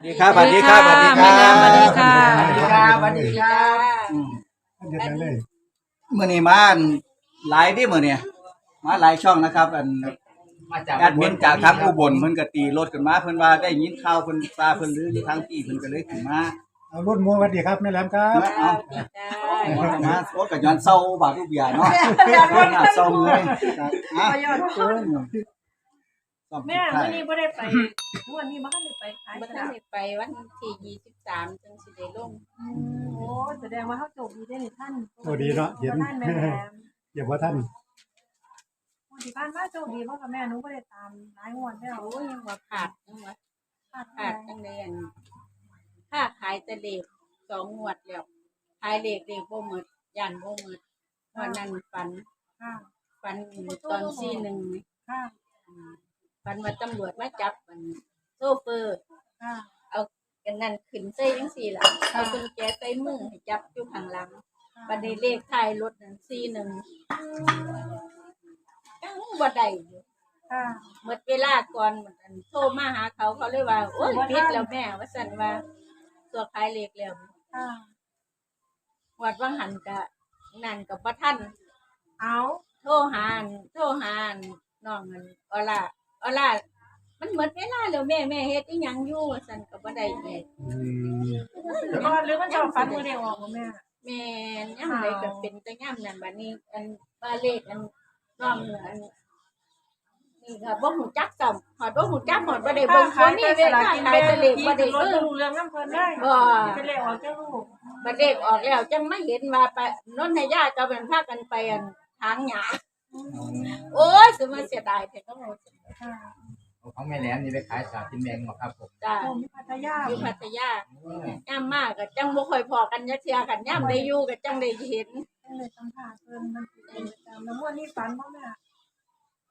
สวัสดีครับสวัสดีครับสวัสดีคแม่รัน้ำสวัสดีค่ะสวัสดีครับสวัสดีครับเดือนนั้นเลยมื่อนี้มาอันหลายที่มื่อนี้มาหลายช่องนะครับ อันมาจากแอดมินจากทางอุบลเพิ่นก็ตีรถกันมาเพิ่นว่าได้ยินข่าวเพิ่นซาเพิ่นลืออยู่ทางที่เพิ่นก็เลยขึ้นมาเอารุ่นมัวสวัสดีครับแม่แหลมครับ เอาเอามาโอ้ก็ย้อนเศร้าบาดทุกอย่างเนาะย้อนหน้าเศร้าเลยครับอะ แม่วันนี้บ่ได้ไปวันนี้บ่ทันได้ไปขายบ่สทันลากได้ไปวันที่ยี่สิบสามจังสิได้ลงโอ้แสดงว่าเฮาโชคดีได้นี่ท่านโอ้ดีเนาะเห็น ท่านแม่แหลมเดี๋ยวว่าท่านผู้ที่บ้านมาโชคดีเพราะกับแม่หนูบ่ได้ตามหลายงวดแล้วโอ้ยยังว่าขาดยังว่าขาดขาดจังเลยอันค่าขายแต่เด็กสองงวดแล้วขายเด็กเด็กบ่หมดย่านบ่หมดวันนั้นฝันค่ะฝันตอนซี่หนึ่งค่ะ ฝันว่าตำรวจมาจับมันโซเฟอร์ค่ะ เอากันนั่นขึ้นใส่จังซี่ล่ะเอากุญแจใส่มือให้จับอยู่ข้างหลังบัดนี้เลขท้ายรถนั่นซี่หนึ่งยังบ่ได้อยู่ค่ะ หมดเวลาก่อนเหมือนกันโทรมาหาเขาเขาเลยว่าโอ้ยปิดแล้วแม่ว่าสันว่าตัวขายเล็กแล้วค่ะ วัดว่างหันกะนั่นกับพระท่านเอาโทรหาอันโทรหาอันน้องอันออล่า ออล่ามันหมดเวลาแล้วแม่แม่เฮ็ดอีหยังอยู่ว่าสันกับบ่ได้แม่อืมบ่หรือมันจะฟันมือเดียวออกบ่แม่แม่ย่ำใดก็เป็นแต่ย่ำนั่นบัดนี้ อันบ้าเลขอันน้องอันนี่ค่ะบ่ฮู้จักซ้ํหอดบ่ฮู้จักหอดบ่ได้เบิ่งคนนี่เวลาขายแต่เลขบ่ได้รถเบิ่งรู้เรื่องน้ำเพิ่นได้บ่เป็นเลขออกจากลูกบัดเด็กออกแล้วจังไม่เห็นว่าไปนนทยาก็เป็นพากันไปอันทางหยาโอ้ยสมาเสียดายแต่ก็ หมดค่ะของแม่แหลมนี่ไปขายสลากกินแบ่งบ่ครับผมจ้าโอ้มีพัทยาอยู่พัทยาย่ำมากก็จังบ่ค่อยพอกันยักเทียกันย่ำได้อยู่ก็จังได้เห็นต้องเลยสัมภาษณ์เพิ่นมันเป็นประจำแล้ววันนี้ฝันบ่แม่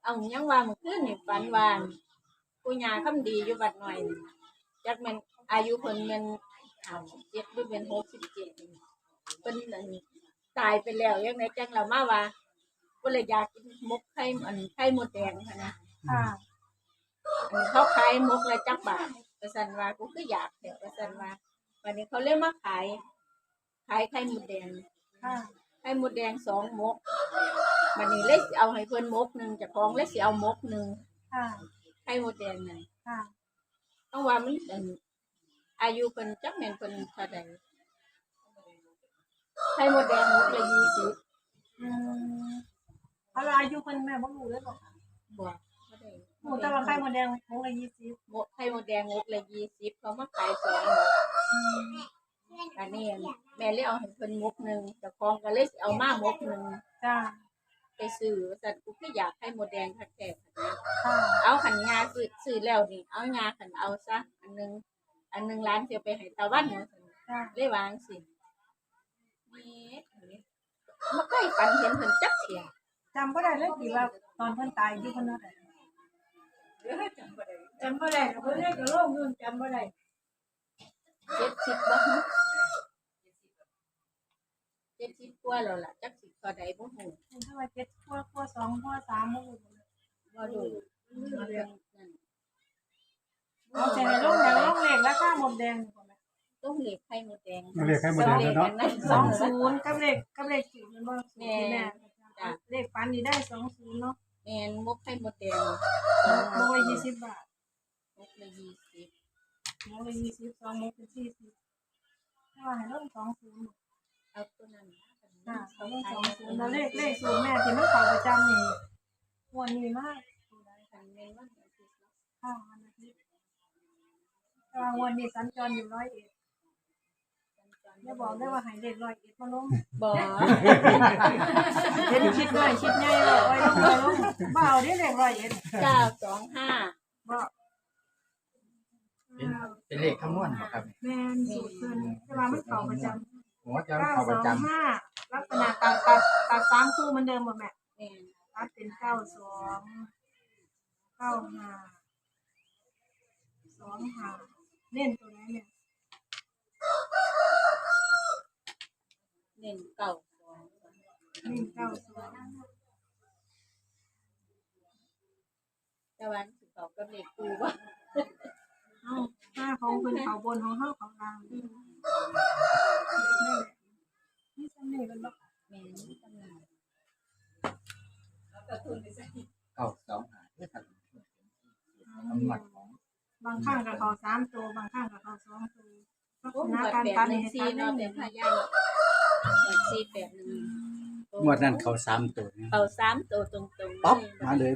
เอาหยังว่าเมื่อคืนนี่ฝันว่าผู้ยาคำดีอยู่บัดหน่อยนี่จักแม่นอายุเพิ่นแม่นเอาเจ็ดหรือเป็น67เพิ่นนั่นตายไปแล้วยังไงจังเรามาว่าก็เลยอยากกินมกไข่อันไข่มดแดงค่ะนะ ค่ะเขาขายมกละจักบาทกระสันว่ากูก็อยากเดี๋ยวกระสันว่าวันนี้เขาเรียกมาขาย ขายไข่มดแดงค่ะไข่มดแดงสองมกวันนี้เลยสิเอาให้เพิ่นมกหนึ่งเจากของเลยสิเอามกหนึ่งค่ะไข่มดแดงนั่นค่ะต้องว่ามันเป็นอายุเพิ่นจักแม่นเพิ่นเท่าใดไข่มดแดงมกละยี่สิบอืมเขาอายุเพิ่นแม่บ่รู้เลยบอกบวกบ่ได้ หมูแต่ว่าไข่มดแดงคงละยี่สิบมกไข่มดแดงมกละยี่สิบเขามาขายสองมกอืมอันนี้แม่เลยเอาให้เพิ่นมกหนึ่งเจากของก็เลยสิเอามามกหนึ่งจ้าไปซื้อสัตว์กูก็อยากให้หมดแดงคักแก่คันนะค่ะเอาขันงาซื้อซื้อแล้วนี่เอางาขันเอาซะอันหนึงอันหนึงร้านเสียไปให้ตาวันว่าซั่นจ้าเลยวางสินี่มาใกล้ปันเห็นเพิ่นจักเสียจำบ่ได้เลยที่ว่าตอนเพิ่นตายอยู่เพิ่นว่าไดจำบ่ได้ จำบ่ได้เพิ่นเลยก็โลงอยู่จำบ่ได้เจ็ดสิบบ่ฮะเจ็ดสิบกว่าแล้วล่ะจักสิเท่าใดบ่ฮู้เพิ่นว่าเจ็ดขั้วขั้วสองขั้วสามบ่รู้บ่ดูมันเป็นนั่นเอาใจให้ลงอย่างลงเลขราคาหมดแดงนี่ก่อนแม่ต้องเหล็กไข่หมดแดงเรียกให้หมดแดงแล้วเนาะนั่นสองศูนย์กับเลขกับเลขศูนย์มันบ่ศูนย์ที่แม่จ้ะเลขปันนี่ได้สองศูนย์เนาะ แม่นมกไข่หมดแดงมกละยี่สิบบาทมกละยี่สิบมกละยี่สิบสองมกเป็นสี่สิบถ้าว่าให้ลงสองศูนย์เอาตัวนั้นนะค่ะเขาลงสองศูนย์แล้วเลขเลขศูนย์แม่ที่มันเข้าประจำนี่งวันนี้มากคันแม่นว่าเดี๋ยวสิเนาะค่ะวันอาทิตย์แต่ว่างวันนี้สัญจรอยู่ร้อยเอ็ด อย่าบอกได้ว่าใหายเลขร้อยเอ็ดมาลงบ่เห็นคิดน้อยคิดใหญ่เลยไว้ลงไว้ลงบ่เอาได้เลขร้อยเอ็ดเก้าสองห้าบ่เป็นเป็นเลขคำนวณบ่ครับแม่นสูตรเพิ่นแต่ว่ามันเข้าประจำผมว่าจะเก้าเข้าสประองจำห้าลักษณะตัดตัดตัดสามคู่เหมือนเดิมบ่แม่แม่นตัดเป็นเก้าสองเก้าห้าสองห้าเล่นตัวไหนเนี่ย เน้นเก้าสองเล่นเก้าสองแต่วันสิเขาก็เลขกูว่าเอ้าห้าของเพิ่นเขาบนของเฮาเขาล่างนี่นี่สำเนียงกันบ่แม่นตำนานเก้าสองหาด้วยครับคำนวณของบางข้างก็เขาสามตัวบางข้างก็เขาสองตัวลักโอ้ษหมณะวดการแปตัดดหนึ่นี่งให้สี่ตัดเนาะได้เป็นพายาย หมวดสี่แปดหนึ่งงวดนั้นเขาสามตัวนะเอาสามตัวตรงๆป๊อปมาเลย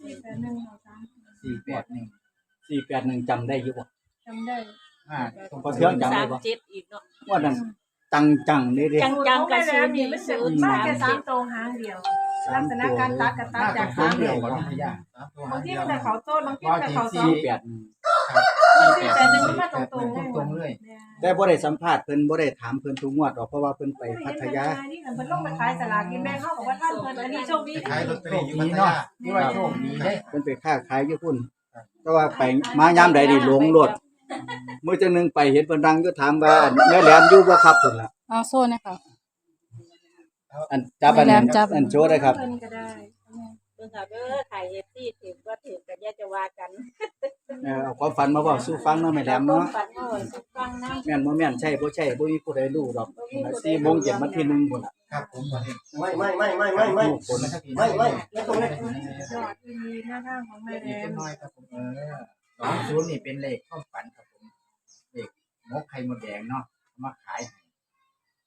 สี่แปดหนึ่งเขาสามตัวสี่แปดหนึ่งสี่แปดหนึ่งจำได้อยู่บ่จำได้ห้าตรงพอเทื่องจำได้สามบ่เจ็ดอีกเนาะงวดนั้นจังจังๆเลยเด้จังจังๆกับศูนย์นี่นี่มันศูจะนย์มาสามแค่สาเจ็มดตัวหางเดียวสา ลัมกษณะตัวการตัดกับตัดจากสาสามมเดีเดียยววของน้องพยาบางทีมันแต่เขาโต้บางทีแต่เขาสอสี่งแปดหนึ่งสี่แปดหนึ่งมันมาตรงๆตรงๆเลยแต่บ่ได้สัมภาษณ์เพิ่นบ่ได้ถามเพิ่นทุกงวดหรอกเพราะว่าเพิ่นไปพัทยานี่เพิ่นลงไปขายสลากกินแบ่งเขาบอกว่าท่านเพิ่นอันนี้โชคดีขายลอตเตอโชรี่คอยู่พัดีทเนาะยาที่ว่าโชคดีได้เพิ่นไปค้าขายอยู่พุ่นแต่ว่าไปมายามใดนี่หลงรถมื้อจังหนึงไปเห็นเพิ่นดังอยู่ถามว่าอันแม่แหลมอยู่บ่ครับพุ่นล่ะเอาโซ่นะคะ อันจับอันแม่แหลนั้นมจับ อันโชว์ได้ครับ เพิ่นก็ได้เพิ่นก็เด้อถ่ายเอฟซีถือว่าถือกันอย่าจะว่ากันเออเอาความฝันมาบอกสู่ฟังเนาะแม่แหลมเนาะฝันเอาไว้สักฟังนะแม่นบ่แม่นใช่บ่ใช่บ่มีผู้ใดรู้ดอก4โมงเย็นวันที่หนึ่งพุ่นล่ะครับผมวันนี้ไม่ไม่ไม่ไม่ไม่ไม่ลูกคนไม่ไม่ไม่ตรงนี้ยอดที่มีหน้าทางของแม่แดอีกงน้อยครับผมเออสองศูนย์นี่เป็นเลขความฝันครับผมเลขมกไข่มดแดงเนาะเอามาขาย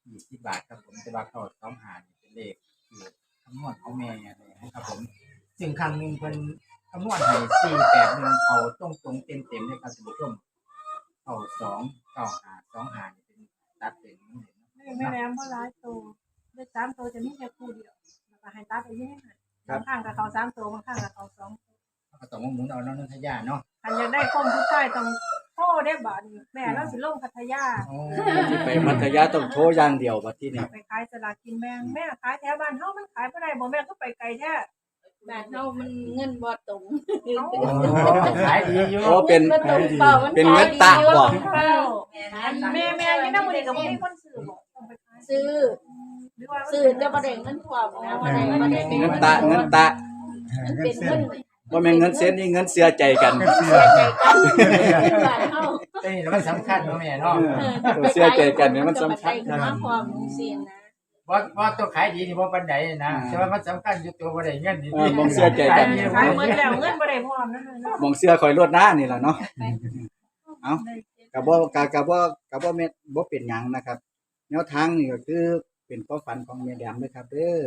ยี่สิบบาทครับผมจะบาเข้าสองหานี่เป็นเลขที่คำนวณของแม่เลยนะครับผม ซึ่งครั้งหนึ่งเพิ่นคำนวณให้สี่แปดหนึ่งเขาตรงตรงๆเต็มเต็มๆเลยครับท่านผู้ชมเขาสองเก้าหาสองหานี่เป็นตัดเป็นเห็นแม่แดงเพราะหลายตัวได้สามตัวจะมีแค่คู่เดียวแล้วก็ให้ตัดไปยังไงบางข้างกับเขาสามตัวบางข้างกับเขาสองก็ต้องมาหมุนเอาน้องนัทยาเนาะ อันอยากได้ข้อมผู้ชายต้องโทรได้บ่นี่แม่เราสิลงพัทยาโอ้สิไปพัทยาต้องโทรอย่างเดียวบัดที่นี่ไปขายสลากกินแบ่งแม่ขายแถวบ้านเฮามันขายบ่ได้บ่แม่ก็ไปไกลแท้บ้านเฮามันเงินบ่ตรงขายดีอยู่โอ้เป็นบ่ตรงเปล่ามันเป็นเงินตะบ่แม่แม่นี่นำมื้อนี้ก็บ่มีคนซื้อบ่ต้องไปขายซื้อ หรือว่าซื้อจะบ่ได้เงินความนะบ่ได้บ่ได้เป็นเงินตะเงินตะ มันเป็นเงิน บ่แม่นเงินเซ็นนี่เงินเสียใจกันเสียใจกันบ้านเฮาเอ้ยแล้วมันสำคัญเนาะแม่เนาะตัวเสียใจกันเนี่ยมันสำคัญจะมาความเสียนะว่าว่าตัวขายดีนี่บ่ปานใดนะแต่ว่ามันสำคัญอยู่ตัวบ่ได้เงินดีเออบ่เชื่อใจกันขายหมดแล้วเงินบ่ได้พร้อมนั่นน่ะมองเสื้อคอยรวดหน้านี่แหละเนาะเอากับบ่กับกับบ่กับบ่แม่นบ่เป็นหยังนะครับ แนวทางนี่ก็คือเป็นความฝันของแม่แดมนะครับเด้อ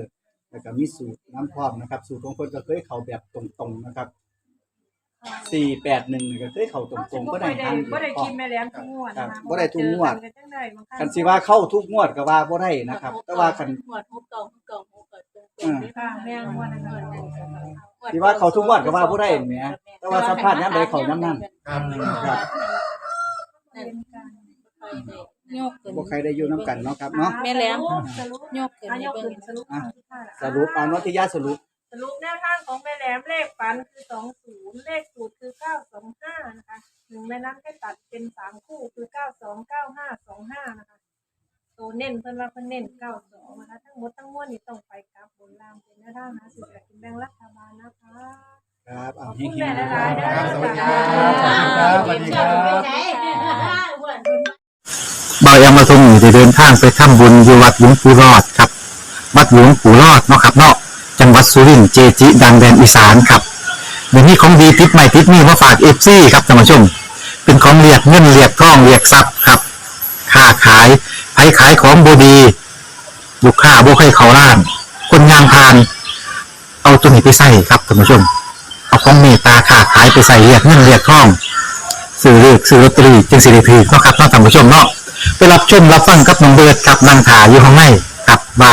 แล้วก็มีสูตรน้ำพร้อมนะครับ สูตรของคนก็เคยเข้าแบบตรงๆนะครับ481นี่ก็เคยเข้าตรงๆก็ได้ทางบ่ได้กินแม่แหลมทุกงวดนะคะบ่ได้ทุกงวดเจอกันจังได้บางครั้งคันสิว่าเข้าทุกงวดก็ว่าบ่ได้นะครับ แต่ว่าคันหวดฮุกเก่าฮุกเก่าฮุกเก่าตรงๆค่ะแม่งวดนั้นสิว่าเข้าทุกงวดก็ว่าบ่ได้แหมแต่ว่าสัมภาษณ์ยามใดเข้ายามนั้นครับครับโยกขึ้นบ่ใครได้อยู่นํกันเนาะครับเนาะแม่แหลมสรุปโยกขึ้นอะให้ยกเบิ่ขึ้งน สรุปอะค่ะสรุปเอานทิยาสรุปสรุปแนวทางของแม่แหลมเลขฝันคือสองศูนย์เลขสูตรคือเก้าสองห้านะคะหนึ่งแม่น้ำแค่ตัดเป็นสามคู่คือเก้าสองเก้าห้าสองห้านะคะตัวเน้นเพิ่นว่าเพิ่นเน้นเก้าสองนะคะ ทั้งหมดทั้งมวลนี่ต้องไปกลับบนล่างเป็นแนวทางหาสื่อกินแบ่งรัฐบาลนะคะครับขเอาอบเฮคุณงแม่ๆหนะคลารัยบๆเด้อครับสวัสดีครับบายามาทรงอยู่ได้เดินทางไปทำบุญอยู่วัดหลวงปู่รอดครับ วัดหลวงปู่รอดเนาะครับเนาะจังหวัดสุรินทร์เจจิดังแดนอีสานครับเดี๋ยวนี้ของดีติดใหม่ติดนี่มาฝากเอฟซีครับท่านผู้ชม เป็นของเรียกเงินเรียกทองเรียกทรัพย์ครับค้าขายไผขายของบดีลูกค้าบ่ให้เขาล้าน คนงานพาน เอาตัวนี้ไปใส่ครับท่านผู้ชม เอาของเมตตาค้าขายไปใส่เรียกเงินเรียกทองซื้อเลขซื้อลอตเตอรี่จึงสิริพีกเนาะครับท่านผู้ชมเนาะไปรับชมรับฟังกับน้องเบิร์ดกับนางถาอยู่ข้างในกับว่า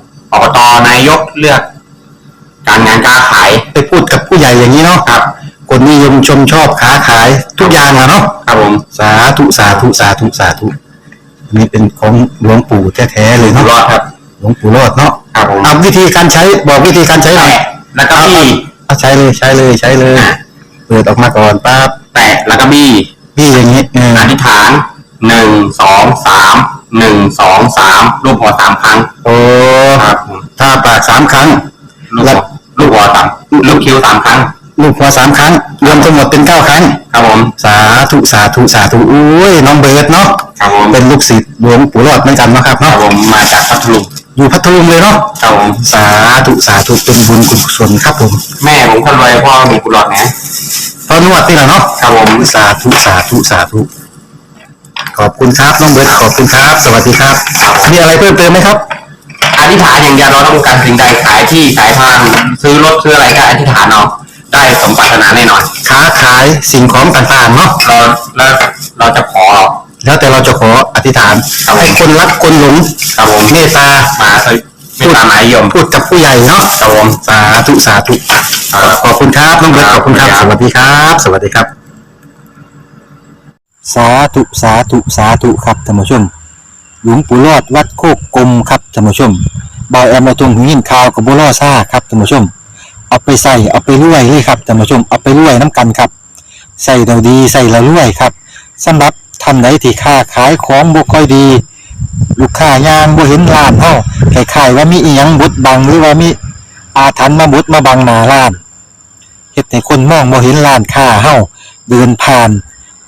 อบตนายกเลือก การงานการขายไปพูดกับผู้ใหญ่อย่างนี้เนาะครับ คนนิยมชมชอบค้าขายทุกอย่างอะเนาะครับผมสาธุสาธุสาธุสาธุอันนี้เป็นของหลวงปู่แท้ๆเลยอยู่เนาะรอดครับหลวงปู่รอดเนาะครับผมเอาวิธีการใช้บอกวิธีการใช้หน่อยแตะแล้วก็บี้เอาใช้เลยใช้เลยใช้เลยเปิดออกมาก่อนปั๊บแตะแล้วก็บี้พี่อย่างนี้เอออธิษฐานหนึ่งสองสาม หนึ่งสองสามรูปหัวสามครั้งโอ้ครับผมถ้าปากสามครั้ง ลูกหัวลูกหัวสามลูกคิ้วสามครั้ง ลูกหัวสามครั้ง รวมทั้งหมดเป็นเก้าครั้ง ครับผมสาธุสาธุสาธุอุ้ยน้องเบิร์ดเนาะครับผมเป็นลูกศิษย์หลวงปู่รอดเหมือนกันเนาะครับครับเนาะผมมาจากพัทลุงอยู่พัทลุงเลยเนาะครับผมสาธุสาธุเป็นบุญกุศลครับผมแม่ผมคนรวยพ่อมีกุหลาบนะตอนนวดนี่แหละเนาะครับผมสาธุสาธุสาธุ ขอบคุณครับน้องเบิร์ดขอบคุณครับ สวัสดีครับ มีอะไรเพิ่มเติมไหมครับ อธิษฐานอย่างเดียวเราต้องการสิ่งใดขายที่ขายทางซื้อรถซื้ออะไรก็อธิษฐานเอาได้สมปรารถนาแน่นอนค้าขายสิ่งของต่างๆเนาะเราแล้วเราจะขอ แล้วแต่เราจะขออธิษฐานครับผม ให้คนรักคนหลงครับผมเมตตามาเถอะไม่ตามหมายยม พูดกับผู้ใหญ่เนาะครับผมสาธุสาธุขอบคุณครับน้องเบิร์ตขอบคุณครับสวัสดีครับ สวัสดีครับ สาธุสาธุสาธุครับท่านผู้ชม หลวงปู่รอดวัดโคกกลมครับท่านผู้ชมบอยแอมมาตรงหินข่าวกับบัวล่อซ่าครับท่านผู้ชม เอาไปใส่เอาไปรวยเลยครับท่านผู้ชมเอาไปรวยน้ำกันครับใส่เราดีใส่เรารวยครับสำหรับท่านใดที่ค้าขายของบ่ค่อยดี ลูกค้ายางบ่เห็นร้านเฮาคล้ายๆว่ามีอีหยังบดบังหรือว่ามีอาถรรพ์มาบดมาบังหน้าร้านเฮ็ดให้คนมองบ่เห็นร้านค้าเฮาเดินผ่าน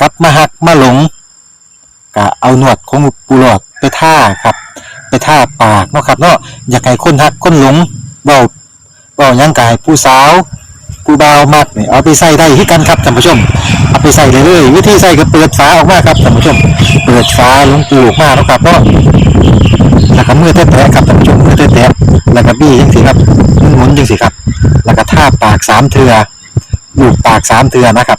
กลับมาหักมาหลงก็เอาหนวดของปูหลอดไปท่าครับ ไปท่าปากเนาะครับเนาะอยากให้คนหักคนหลงเบาเบาหยังกายผู้สาวผู้บ่าวมักนี่เอาไปใส่ได้ที่กันครับท่านผู้ชมเอาไปใส่เลยเลยวิธีใส่ก็เปิดฝาออกมาครับท่านผู้ชม เปิดฝาลงปูออกมาเนาะครับเนาะแล้วก็มือแตะๆครับท่านผู้ชมมือแตะๆแล้วก็บี้จังสิครับหมุนๆจังสิครับ แล้วก็ท่าปากสามเทือลูบปากสามเทือนะครับ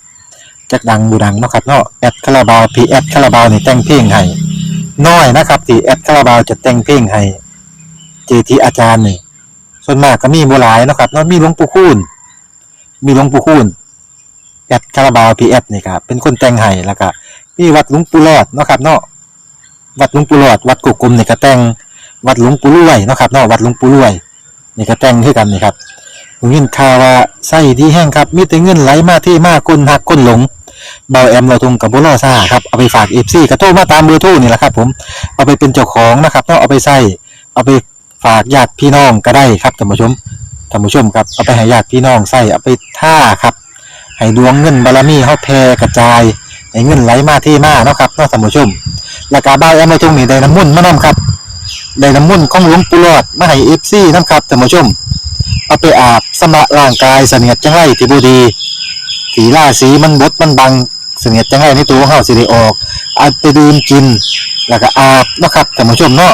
จักดังบูดังเนาะครับเนาะแอดคาราบาวพีแอดคาราบาวนี่แต่งเพลงให้น้อยนะครับที่แอดคาราบาวจะแต่งเพลงให้เจทีอาจารย์นี่ส่วนมากก็มีบ่หลายเนาะครับเนาะมีหลวงปู่คูณมีหลวงปู่คูณแอดคาราบาวพีแอดนี่ครับเป็นคนแต่งให้แล้วก็มีวัดหลวงปู่รอดเนาะครับเนาะวัดหลวงปู่รอดวัดกุกกลมนี่ก็แต่งวัดหลวงปู่รวยเนาะครับเนาะวัดหลวงปู่รวยนี่ก็แต่งคือกันนี่ครับผมยินข่าวว่าไส้ดีแห้งครับมีแต่เงินไหลมาที่มากคนหักคนหลง เบาแอมเราทงกับบุรอซ่าครับเอาไปฝากเอฟซีกระโทรมาตามเบอร์โทรนี่แหละครับผมเอาไปเป็นเจ้าของนะครับต้องเอาไปใส่เอาไปฝากญาติพี่น้องก็ได้ครับท่านผู้ชมท่านผู้ชมครับเอาไปให้ญาติพี่น้องใส่เอาไปท่าครับให้ดวงเงินบารมีเฮาแผ่กระจายให้เงินไหลมาที่มาเนาะครับเนาะท่านผู้ชมแล้วก็เบาแอมเราทงนี่ได้น้ำมุ่นมานํครับได้น้ำมุ่นของหลวงปู่หลอดมาให้เอฟซีนํครับท่านผู้ชมเอาไปอาบสำระร่างกายเสนียดจังไรที่บูดี สีล่าสีมันบดมันบังเสนียดจังไรในตัวเฮาสิได้ออกเอาไปดื่มกิน แล้วก็อาบเนาะครับท่านผู้ชมเนาะ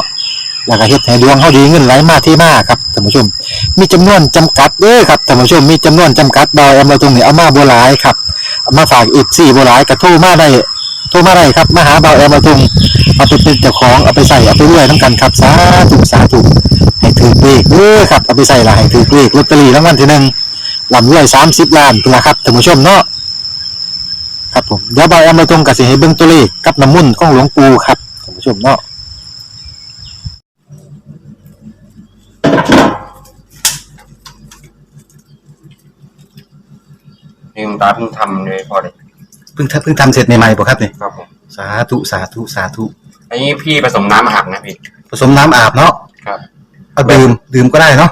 แล้วก็เฮ็ดให้ดวงเฮาดีเงินไหลมาที่มาครับท่านผู้ชม มีจำนวนจำกัดเด้อครับท่านผู้ชมมีจำนวนจำกัดดอยเอามาตรงนี้เอามาบ่หลายครับเอามาฝากอีก4บ่หลายก็โทรมาได้โทรมาได้ครับมาหาเบาแอมมาตรงเอาไปเป็นเจ้าของเอาไปใส่เอาไปรวยนํกันครับสาธุสาธุให้ถือเลขเด้อครับเอาไปใส่ละให้ถือเลขลอตเตอรี่รางวัลที่หนึ่ง ลำรวยสามสิบล้านเป็นละครับท่านผู้ชมเนาะครับผมเดี๋ยวบอยเอามาตรงกับสิให้เบิ่งตัวเลขกับน้ำมุ่นต์ของหลวงปู่ครับท่านผู้ชมเนาะนี่คุณตาเพิ่งทำเลยพอเลยเพิ่งทำเพิ่งทำเสร็จใหม่ๆป่ะครับเนี่ยครับผมสาธุสาธุสาธุอันนี้พี่ผสมน้ำอาบนะพี่ผสมน้ำอาบเนาะครับเอาดื่มดื่มก็ได้เนาะ